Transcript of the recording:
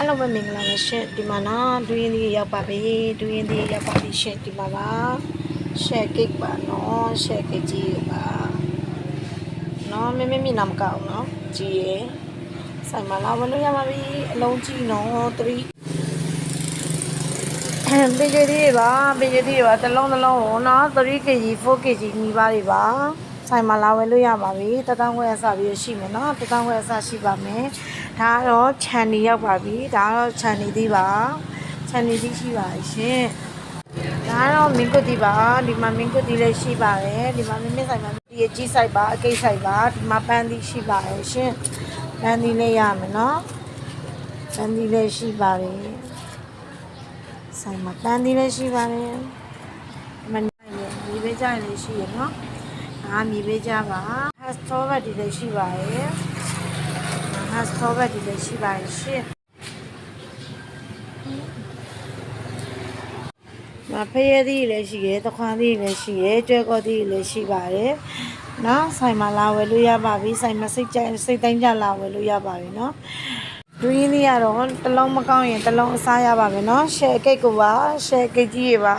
အားလုံးပဲမင်္ဂလာပါရှင်ဒီမှာနော်ဒူးရင်ဒီရောက်ပါပြီဒူးရင်ဒီရောက်ပါပြီရှင်ဒီမှာပါရှယ်ကိတ်ပါနော်ရှယ်ကိတ်ကြီးပါနော်မင်းမင်းမြင်နာမကောက်နော်ကြီးရယ်ဆိုင်မလာဝင်လို့ရပါပြီအလုံးကြီးနော်3ပင်ကြီးတွေပါပင်ကြီးတွေပါတစ်လုံးတစ်လုံးဟောနော် 3kg 4kg ညီပါတွေပါ ဆိုင်မှာလာဝယ်လို့ရပါပြီတထောင်ခွဲအစပြီးရှိမယ်နော်တထောင်ခွဲအစရှိပါမယ်ဒါကတော့ခြံနေရောက်ပါပြီဒါကတော့ခြံနေသေးပါခြံနေသေးရှိပါရှင်ဒါကတော့မင်းကုတ်တီပါဒီမှာမင်းကုတ်တီလည်းရှိပါတယ်ဒီမှာမင်းမင်းဆိုင်မှာဒီအကြီးဆိုင်ပါအကိတ်ဆိုင်ပါဒီမှာပန်းသီးရှိပါတယ်ရှင်ပန်းသီးလည်းရမယ်နော်ပန်းသီးလည်းရှိပါတယ်ဆိုင်မှာပန်းသီးလည်းရှိပါတယ်ဒီမှာမြေပေးကြရင်လည်းရှိရနော် ဒါမြေပေးကြပါဟတ်စတော်ဘတ်ဒီလည်းရှိပါတယ်ဟတ်စတော်ဘတ်ဒီလည်းရှိပါတယ်ရှင်မဖရဲသီးလည်းရှိတယ်တခွားသီးလည်းရှိတယ်ကျွဲကောသီးလည်းရှိပါတယ်နော်ဆိုင်မှာလာဝယ်လို့ရပါပြီဆိုင်မှာစိတ်ကြိုက်စိတ်တိုင်းကြလာဝယ်လို့ရပါပြီနော်ဒူးရင်းလေးကတော့တစ်လုံးမကောင်းရင်တစ်လုံးအစားရပါမယ်နော်ရှယ်ကိတ်ကိုပါရှယ်ကိတ်ကြီးတွေပါ